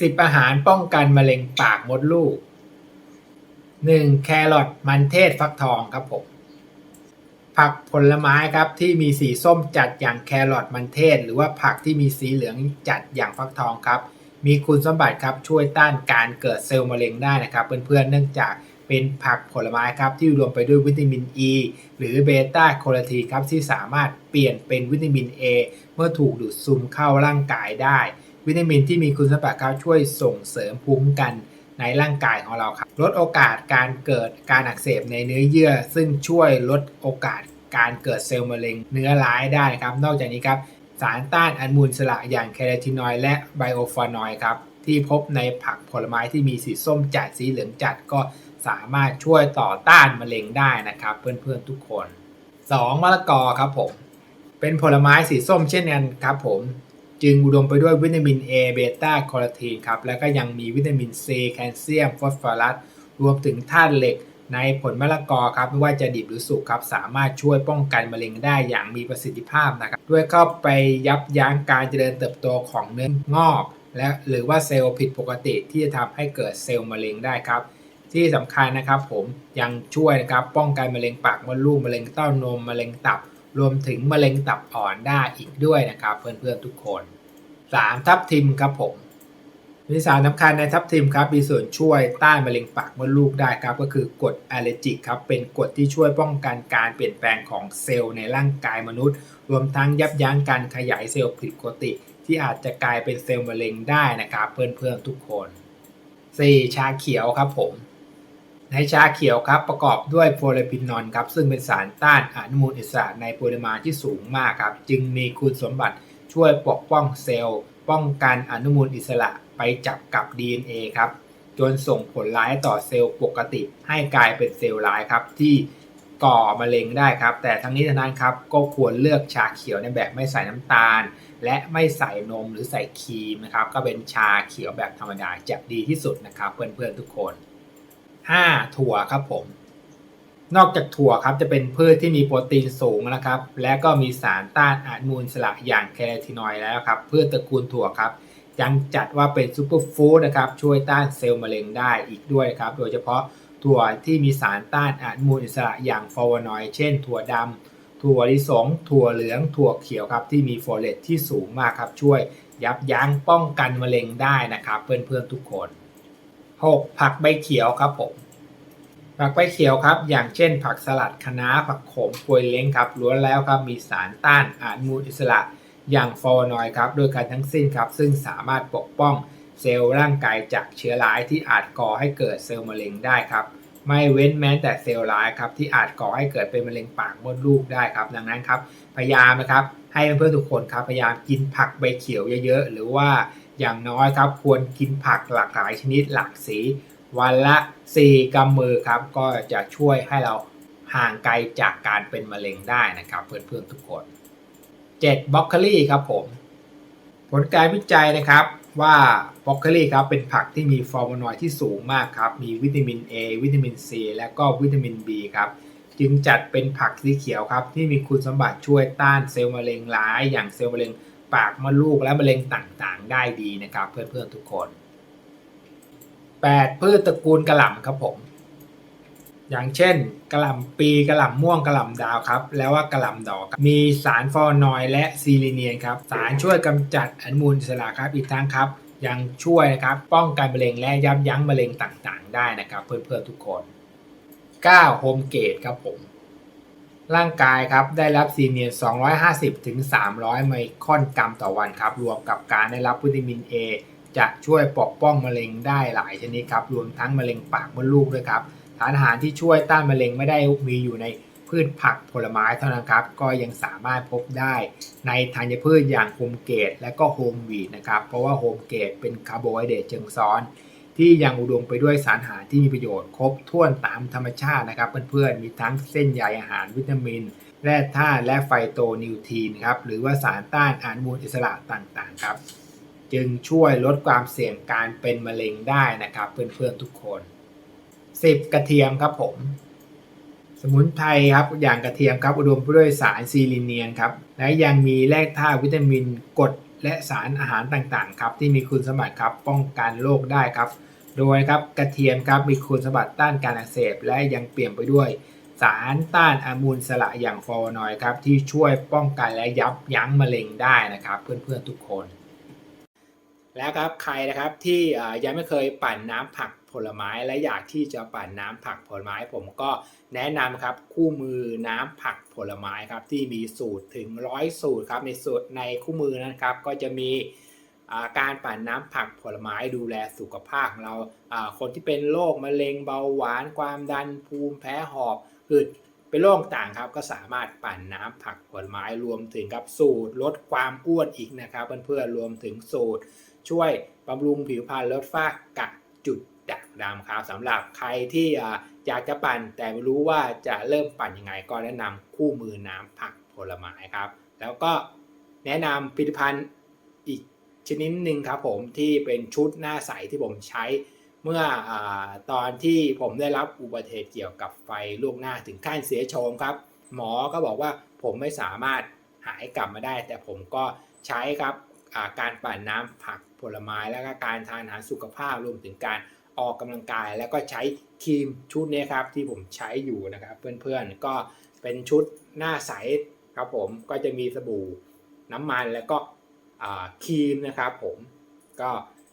10อาหารป้องกันมะเร็งปากมดลูก 1. แครอทมันเทศฟักทองครับผม ผักผลไม้ครับที่มีสีส้มจัดอย่างแครอทมันเทศ หรือว่าผักที่มีสีเหลืองจัดอย่างฟักทองครับ มีคุณสมบัติครับช่วยต้านการเกิดเซลล์มะเร็งได้นะครับ เพื่อนๆเนื่องจากเป็นผักผลไม้ครับที่รวมไปด้วยวิตามินอ e, ีหรือเบต้าแคโรทีนครับที่สามารถเปลี่ยนเป็นวิตามิน A เมื่อถูกดูดซึมเข้าร่างกายได้ วิตามินที่มีคุณสมบัติครับช่วยส่งเสริมภูมิคุ้มกันในร่างกายของเราครับ ลดโอกาสการเกิดการอักเสบในเนื้อเยื่อ ซึ่งช่วยลดโอกาสการเกิดเซลล์มะเร็งเนื้อร้ายได้ครับ นอกจากนี้ครับ สารต้านอนุมูลอิสระอย่างแคโรทีนอยด์และไบโอฟานอยด์ครับ ที่พบในผักผลไม้ที่มีสีส้มจัดสีเหลืองจัดก็สามารถช่วยต่อต้านมะเร็งได้นะครับ เพื่อนๆทุกคน 2. มะละกอครับผมเป็นผลไม้สีส้มเช่นกันครับผม จึงอุดมไปด้วยวิตามิน A เบต้าแคโรทีนครับ แล้วก็ยังมีวิตามิน C แคลเซียม ฟอสฟอรัส รวมถึงธาตุเหล็กในผลมะละกอครับไม่ว่าจะดิบหรือสุกครับสามารถช่วยป้องกันมะเร็งได้อย่างมีประสิทธิภาพนะครับด้วยเข้าไปยับยั้งการเจริญเติบโตของเนื้องอก และหรือว่าเซลล์ผิดปกติที่จะทำให้เกิดเซลล์มะเร็งได้ครับ ที่สำคัญนะครับผมยังช่วยนะครับป้องกันมะเร็งปากมดลูกมะเร็งเต้านมมะเร็งตับ รวมถึงมะเร็งตับอ่อนได้อีกด้วยนะครับ เพื่อนๆทุกคน 3. ทับทิมครับผมมีสารสำคัญในทับทิมครับมีส่วนช่วยต้านมะเร็งปากมดลูกได้ครับ ก็คือกรดอะเลจิกครับเป็นกรดที่ช่วยป้องกันการเปลี่ยนแปลงของเซลล์ในร่างกายมนุษย์ รวมทั้งยับยั้งการขยายเซลล์ผิดปกติ ที่อาจจะกลายเป็นเซลล์มะเร็งได้นะครับ เพื่อนๆทุกคน 4. ชาเขียวครับผม ในชาเขียวครับประกอบด้วยโฟเลพินอนครับซึ่งเป็นสารต้านอนุมูลอิสระในปริมาณที่สูงมากครับจึงมีคุณสมบัติช่วยปกป้องเซลล์ ป้องกันอนุมูลอิสระไปจับกับ DNA ครับจนส่งผลร้ายต่อเซลล์ปกติ ให้กลายเป็นเซลล์ร้ายครับที่ก่อมะเร็งได้ครับ แต่ทั้งนี้ทั้งนั้นครับก็ควรเลือกชาเขียวในแบบไม่ใส่น้ำตาล และไม่ใส่นมหรือใส่ครีมนะครับก็เป็นชาเขียวแบบธรรมดาจะดีที่สุดนะครับเพื่อนๆทุกคน 5. ถั่วครับผม นอกจากถั่วครับจะเป็นพืชที่มีโปรตีนสูงนะครับ และก็มีสารต้านอนุมูลสระอย่างแคโรทีนอยด์แล้วครับพืชตระกูลถั่วครับยังจัดว่าเป็นซูเปอร์ฟู้ดนะครับช่วยต้านเซลล์มะเร็งได้อีกด้วยครับ โดยเฉพาะถั่วที่มีสารต้านอนุมูลอิสระอย่างฟลาวโนอยด์เช่น ถั่วดำถั่วลิสง ถั่วเหลือง ถั่วเขียวครับที่มีโฟเลตที่สูงมากครับช่วยยับยั้งป้องกันมะเร็งได้นะครับ เพื่อนๆทุกคน 6. ผักใบเขียวครับผมผักใบเขียวครับ อย่างเช่น ผักสลัดคะน้าผักโขมกล้วยเล้งครับล้วนแล้วครับมีสารต้านอนุมูลอิสระอย่างฟลาวโนอยด์ครับโดยการทั้งสิ้นครับ ซึ่งสามารถปกป้องเซลล์ร่างกายจากเชื้อร้ายที่อาจก่อให้เกิดเซลล์มะเร็งได้ครับ ไม่เว้นแม้แต่เซลล์ร้ายครับที่อาจก่อให้เกิดเป็นมะเร็งปากมดลูกได้ครับ ดังนั้นครับพยายามนะครับให้เพื่อนๆทุกคนครับพยายามกินผักใบเขียวเยอะๆหรือว่า อย่างน้อยครับ ควรกินผักหลากหลายชนิดหลากสี วันละ 4กำมือครับ ก็จะช่วยให้เราห่างไกลจากการเป็นมะเร็งได้นะครับเพื่อนๆทุกคน 7. บล็อกโคลี่ครับผม ผลการวิจัยนะครับว่าบล็อกโคลี่ครับเป็นผักที่มีฟลาโวนอยด์ที่สูงมากครับ มีวิตามิน A วิตามิน C และก็วิตามิน B ครับ จึงจัดเป็นผักสีเขียวครับ ที่มีคุณสมบัติช่วยต้านเซลล์มะเร็งร้าย อย่างเซลล์มะเร็ง ปากมดลูกและมะเร็งต่างๆ ได้ดีนะครับ เพื่อนๆทุกคน 8. พืชตระกูลกระหล่ำครับผม อย่างเช่นกระหล่ำปีกระหล่ำม่วงกระหล่ำดาวครับ แล้วว่ากระหล่ำดอกมีสารฟลาโนอยและซีลีเนียนครับ สารช่วยกำจัดอนุมูลอิสระครับอีกทั้งครับ ยังช่วยนะครับป้องกันมะเร็งและยับยั้งมะเร็งต่างๆ ได้นะครับ เพื่อนๆทุกคน 9. โฮมเกตครับผม ร่างกายครับได้รับซีเนียน250ถึง300 ไมครอนกรัมต่อวันครับ รวมกับการได้รับวิตามิน A จะช่วยปกป้องมะเร็งได้หลายชนิดครับ รวมทั้งมะเร็งปากมดลูกด้วยครับสารอาหารที่ช่วยต้านมะเร็งไม่ได้มีอยู่ในพืชผักผลไม้เท่านั้นครับ ก็ยังสามารถพบได้ในธัญพืชอย่างโฮมเกตและก็โฮมวีดนะครับ เพราะว่าโฮมเกตเป็นคาร์โบไฮเดรตเชิงซ้อน ที่ยังอุดมไปด้วยสารอาหารที่มีประโยชน์ครบถ้วนตามธรรมชาตินะครับเพื่อนๆมีทั้งเส้นใยอาหารวิตามิน แร่ธาตุและไฟโตนิวทีนครับหรือว่าสารต้านอนุมูลอิสระต่างๆครับ จึงช่วยลดความเสี่ยงการเป็นมะเร็งได้นะครับเพื่อนๆทุกคน 10 กระเทียมครับผมสมุนไพรครับอย่างกระเทียมครับอุดมไปด้วยสารซีลิเนียนครับและยังมีแร่ธาตุวิตามินกรด และสารอาหารต่างๆครับที่มีคุณสมบัติครับป้องกันโรคได้ครับ โดยครับกระเทียมครับมีคุณสมบัติต้านการอักเสบ และยังเปลี่ยนไปด้วย สารต้านอนุมูลสละอย่างฟลาโวนอยด์ครับที่ช่วยป้องกันและยับยั้งมะเร็งได้นะครับ เพื่อนๆทุกคน แล้วครับใครนะครับที่ยังไม่เคยปั่นน้ำผักผลไม้และอยากที่จะปั่นน้ำผักผลไม้ผมก็แนะนำครับคู่มือน้ำผักผลไม้ครับที่มีสูตรถึงร้อยสูตรครับในสูตรในคู่มือนะครับก็จะมีาการปั่นน้ำผักผลไม้ดูแลสุขภาพของเราาคนที่เป็นโรคมะเร็งเบาหวานความดันภูมิแพ้หอบหืด เป็นโรคต่างครับก็สามารถปั่นน้ำผักผลไม้รวมถึงกับสูตรลดความอ้วนอีกนะครับเพื่อนๆรวมถึงสูตร ช่วยบำรุงผิวพรรณลดฝ้ากระจุดด่างดำครับสำหรับใครที่อยากจะปั่นแต่ไม่รู้ว่าจะเริ่มปั่นยังไงก็แนะนำคู่มือน้ำผักผลไม้ครับ แล้วก็แนะนำผลิตภัณฑ์อีกชนิดหนึ่งครับผมที่เป็นชุดหน้าใสที่ผมใช้ เมื่ออตอนที่ผมได้รับอุบัติเหตุเกี่ยวกับไฟล่วงหน้าถึงขั้นเสียโฉมครับ หมอก็บอกว่าผมไม่สามารถหายกลับมาได้ แต่ผมก็ใช้ครับาการปั่นน้ำผักผลไม้แล้วก็การทานอาหารสุขภาพรวมถึงการออกกำลังกาย แล้วก็ใช้ครีมชุดนี้ครับที่ผมใช้อยู่นะครับ เพื่อนๆก็เป็นชุดหน้าใสครับผมก็จะมีสบู่น้ำมันแล้วก็ครีมนะครับผมก็